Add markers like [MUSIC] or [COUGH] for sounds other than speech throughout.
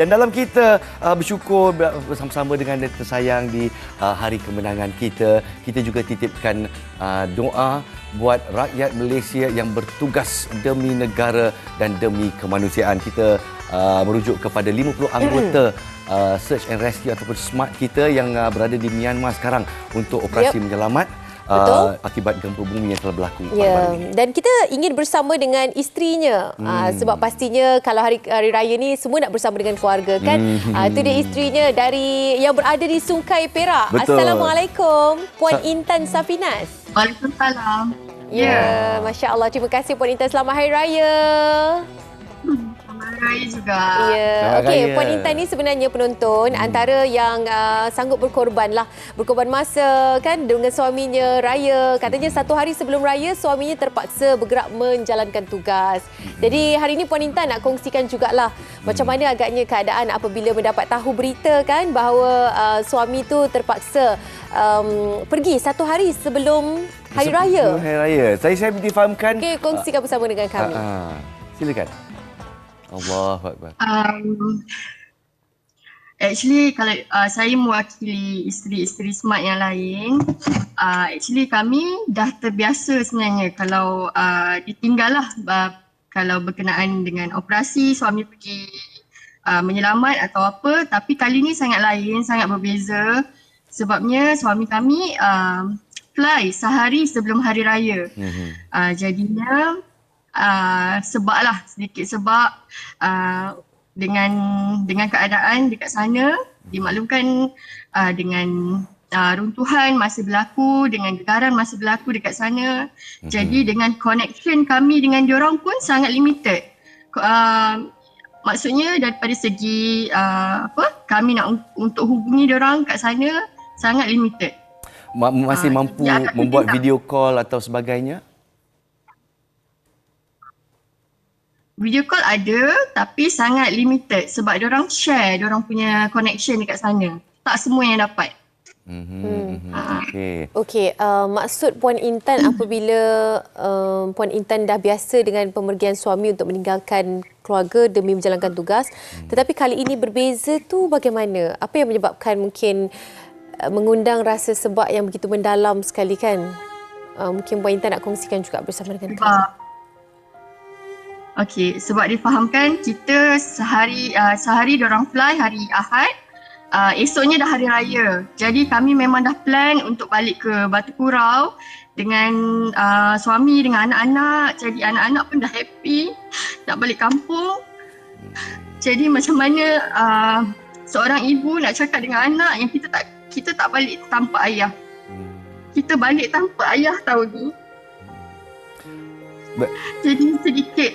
Dan dalam kita uh, bersyukur bersama-sama dengan yang tersayang di uh, hari kemenangan kita, kita juga titipkan uh, doa buat rakyat Malaysia yang bertugas demi negara dan demi kemanusiaan. Kita uh, merujuk kepada 50 anggota uh, search and rescue ataupun SMART kita yang uh, berada di Myanmar sekarang untuk operasi yep. menyelamat. Uh, akibat gempa bumi yang telah berlaku. Ya, dan kita ingin bersama dengan isterinya hmm. uh, sebab pastinya kalau hari hari raya ni semua nak bersama dengan keluarga kan. Hmm. Uh, itu dia isterinya dari yang berada di Sungai Perak. Betul. Assalamualaikum Puan Sa- Intan Safinas. Waalaikumsalam. Ya, yeah. masya-Allah. Terima kasih Puan Intan. Selamat hari raya. Raya juga. Ya. Okey, Puan Intan ni sebenarnya penonton hmm. antara yang uh, sanggup berkorban lah. Berkorban masa kan dengan suaminya raya. Katanya satu hari sebelum raya suaminya terpaksa bergerak menjalankan tugas. Hmm. Jadi hari ini Puan Intan nak kongsikan jugalah hmm. macam mana agaknya keadaan apabila mendapat tahu berita kan bahawa uh, suami tu terpaksa um, pergi satu hari sebelum hari raya. Sebelum hari raya. Saya saya difahamkan. Okey, kongsikan uh, bersama dengan kami. Uh, uh, silakan. Allah Akbar. Um, actually kalau uh, saya mewakili isteri-isteri smart yang lain, uh, actually kami dah terbiasa sebenarnya kalau uh, ditinggal lah uh, kalau berkenaan dengan operasi suami pergi uh, menyelamat atau apa tapi kali ni sangat lain, sangat berbeza sebabnya suami kami uh, fly sehari sebelum hari raya. Mm-hmm. Uh, jadinya uh, sebab lah sedikit sebab uh, dengan dengan keadaan dekat sana dimaklumkan uh, dengan uh, runtuhan masih berlaku dengan getaran masih berlaku dekat sana. Mm-hmm. jadi dengan connection kami dengan diorang pun sangat limited. Uh, maksudnya daripada segi uh, apa kami nak untuk hubungi diorang kat sana sangat limited. Masih mampu uh, ya, membuat video call atau sebagainya video call ada tapi sangat limited sebab dia orang share dia orang punya connection dekat sana. Tak semua yang dapat. Mm-hmm. Hmm. Okey. Okey, uh, maksud Puan Intan apabila uh, Puan Intan dah biasa dengan pemergian suami untuk meninggalkan keluarga demi menjalankan tugas, mm. tetapi kali ini berbeza tu bagaimana? Apa yang menyebabkan mungkin uh, mengundang rasa sebab yang begitu mendalam sekali kan? Uh, mungkin Puan Intan nak kongsikan juga bersama dengan kami. Okey, sebab difahamkan kita sehari uh, sehari orang fly hari Ahad, uh, esoknya dah hari raya. Jadi kami memang dah plan untuk balik ke Batu Kurau dengan uh, suami dengan anak-anak. Jadi anak-anak pun dah happy nak balik kampung. Jadi macam mana uh, seorang ibu nak cakap dengan anak yang kita tak kita tak balik tanpa ayah. Kita balik tanpa ayah tahu ni. Jadi sedikit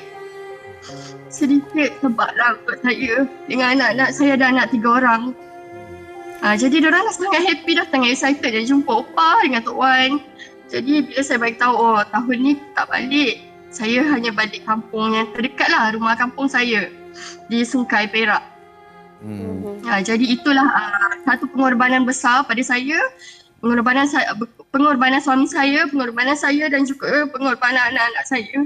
sedikit sebablah buat saya dengan anak-anak saya ada anak tiga orang. Ha, jadi dia orang sangat happy dah, sangat excited dia jumpa opa dengan Tok Wan. Jadi bila saya bagi tahu oh tahun ni tak balik, saya hanya balik kampung yang terdekat lah rumah kampung saya di Sungai Perak. Hmm. Ha, jadi itulah uh, satu pengorbanan besar pada saya, pengorbanan saya, pengorbanan suami saya, pengorbanan saya dan juga pengorbanan anak-anak saya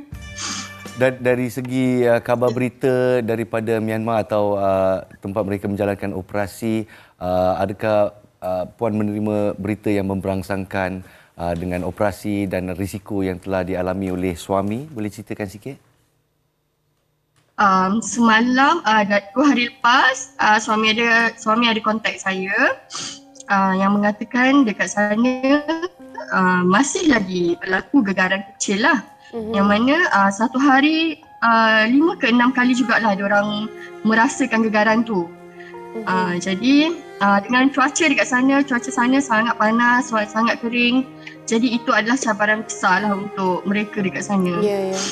dan dari segi uh, khabar berita daripada Myanmar atau uh, tempat mereka menjalankan operasi uh, adakah uh, puan menerima berita yang memberangsangkan uh, dengan operasi dan risiko yang telah dialami oleh suami? Boleh ceritakan sikit? Um, semalam uh, hari lepas uh, suami ada suami ada kontak saya uh, yang mengatakan dekat sana uh, masih lagi berlaku gegaran kecil lah mm-hmm. yang mana uh, satu hari uh, lima ke enam kali jugalah orang merasakan gegaran tu. Mm-hmm. Uh, jadi uh, dengan cuaca dekat sana, cuaca sana sangat panas, sangat kering. Jadi itu adalah cabaran besar lah untuk mereka dekat sana. Ya, yeah, ya. Yeah.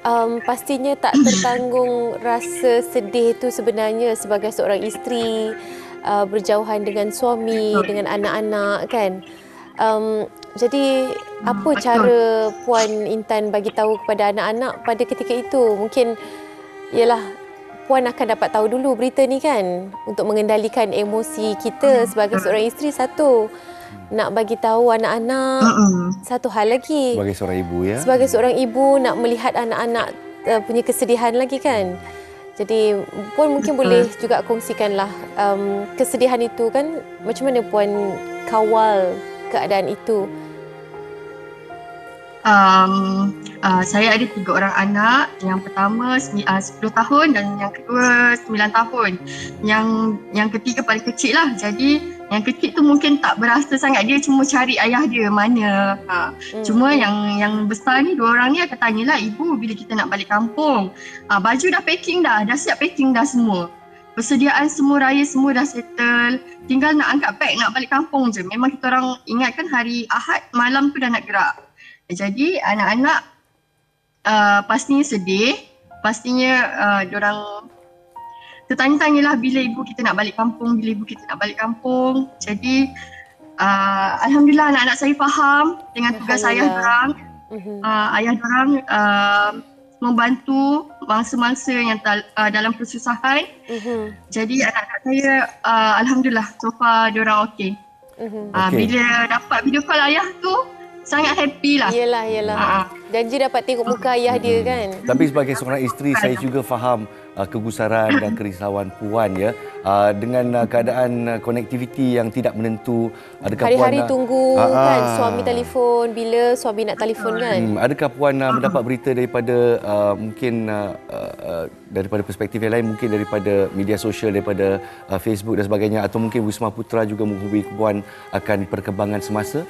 Um, pastinya tak tertanggung [COUGHS] rasa sedih itu sebenarnya sebagai seorang isteri uh, berjauhan dengan suami, Betul. dengan anak-anak kan. Um, jadi apa Betul. cara Puan Intan bagi tahu kepada anak-anak pada ketika itu? Mungkin ialah Puan akan dapat tahu dulu berita ni kan? Untuk mengendalikan emosi kita sebagai seorang isteri satu. Nak bagi tahu anak-anak satu hal lagi. Sebagai seorang ibu ya? Sebagai seorang ibu nak melihat anak-anak uh, punya kesedihan lagi kan? Jadi Puan mungkin boleh juga kongsikanlah um, kesedihan itu kan? Macam mana Puan kawal keadaan itu. Um, uh, saya ada tiga orang anak. Yang pertama semi- uh, 10 tahun dan yang kedua 9 tahun. Yang yang ketiga paling kecil lah. Jadi yang kecil tu mungkin tak berasa sangat. Dia cuma cari ayah dia mana. Ha. Hmm. Cuma yang yang besar ni dua orang ni akan tanyalah ibu bila kita nak balik kampung. Ah baju dah packing dah, dah siap packing dah semua. Persediaan semua raya semua dah settle. Tinggal nak angkat beg nak balik kampung je. Memang kita orang ingatkan hari Ahad malam tu dah nak gerak. Jadi anak-anak uh, pastinya sedih. Pastinya uh, diorang tertanya-tanyalah bila ibu kita nak balik kampung, bila ibu kita nak balik kampung. Jadi uh, Alhamdulillah anak-anak saya faham dengan tugas ayah diorang Mhm. uh, ayah orang uh, membantu mangsa-mangsa yang dal- uh, dalam kesusahan. Mhm. Jadi anak-anak saya uh, alhamdulillah so far diorang okey. Mhm. Uh, Okey. bila dapat video call ayah tu sangat happy lah. Yelah, yelah. Ah. Janji dapat tengok muka ayah dia kan. Tapi sebagai seorang isteri saya juga faham uh, kegusaran dan kerisauan puan ya uh, dengan uh, keadaan uh, konektiviti yang tidak menentu adakah puan Hari-hari uh, tunggu Ah, kan suami telefon bila suami nak telefon kan. Hmm, adakah puan uh, mendapat berita daripada uh, mungkin uh, uh, uh, daripada perspektif yang lain mungkin daripada media sosial daripada uh, Facebook dan sebagainya atau mungkin Wisma Putra juga menghubungi puan akan perkembangan semasa?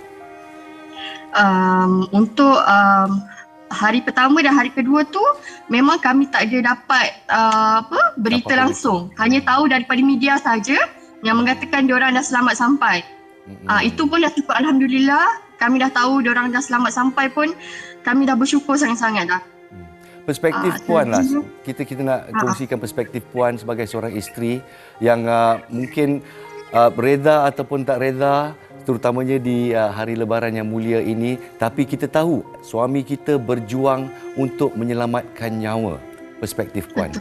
Um, untuk um, hari pertama dan hari kedua tu memang kami tak ada dapat uh, apa berita Dapat langsung. Hanya tahu daripada media saja yang mengatakan diorang dah selamat sampai. Hmm. Ah itu pun dah cukup alhamdulillah. Kami dah tahu diorang dah selamat sampai pun kami dah bersyukur sangat-sangat dah. Perspektif Ah, puan lah. Kita kita nak Ah. kongsikan perspektif puan sebagai seorang isteri yang uh, mungkin uh, reda ataupun tak reda terutamanya di uh, hari lebaran yang mulia ini tapi kita tahu suami kita berjuang untuk menyelamatkan nyawa. Perspektif puan.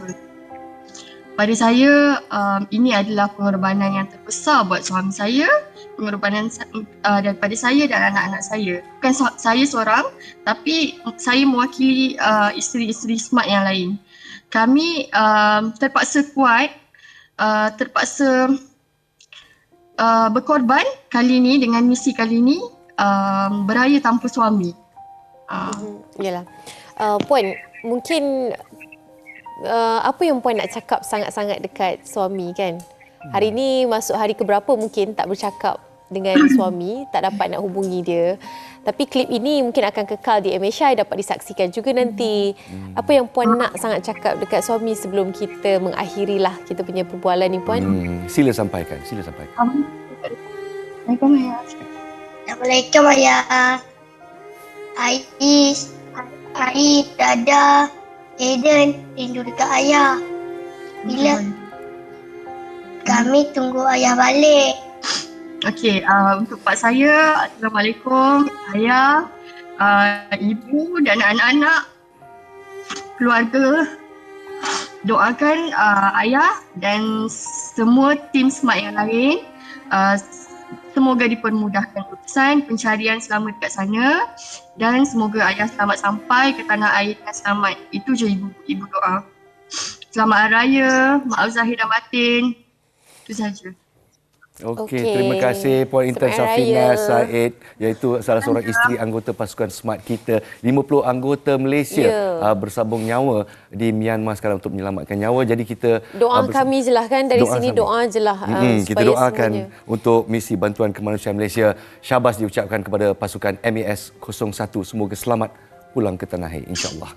Pada saya um, ini adalah pengorbanan yang terbesar buat suami saya, pengorbanan uh, daripada saya dan anak-anak saya. Bukan so- saya seorang tapi saya mewakili uh, isteri-isteri smart yang lain. Kami um, terpaksa kuat, uh, terpaksa uh, berkorban kali ini dengan misi kali ini um, beraya tanpa suami. Uh, Mhm. Yalah. Uh, Puan, mungkin uh, apa yang Puan nak cakap sangat-sangat dekat suami kan? Hari ni masuk hari keberapa mungkin tak bercakap dengan [COUGHS] suami, tak dapat nak hubungi dia. Tapi klip ini mungkin akan kekal di MHI dapat disaksikan juga nanti. Apa yang Puan nak sangat cakap dekat suami sebelum kita mengakhirilah kita punya perbualan ni Puan? Hmm, sila sampaikan, sila sampaikan. Assalamualaikum ayah. Assalamualaikum ayah. Ais, Ais, Dada, Aiden, rindu dekat ayah. Bila kami tunggu ayah balik. Okey, uh, untuk pak saya, Assalamualaikum, ayah, uh, ibu dan anak-anak, keluarga, doakan uh, ayah dan semua tim smart yang lain uh, semoga dipermudahkan urusan pencarian selama dekat sana dan semoga ayah selamat sampai ke tanah air dengan selamat. Itu je ibu ibu doa. Selamat Hari Raya, maaf zahir dan batin. Itu saja. Okey, Okey. terima kasih Puan Intan Safina. Said iaitu salah seorang isteri anggota pasukan SMART kita. 50 anggota Malaysia Ya. uh, bersambung nyawa di Myanmar sekarang untuk menyelamatkan nyawa. Jadi kita Doa uh, kami je lah kan dari Doa sini sama. doa je lah uh, Mm-mm, kita supaya doakan semuanya. untuk misi bantuan kemanusiaan Malaysia. Syabas diucapkan kepada pasukan MAS 01. Semoga selamat pulang ke tanah air insya-Allah.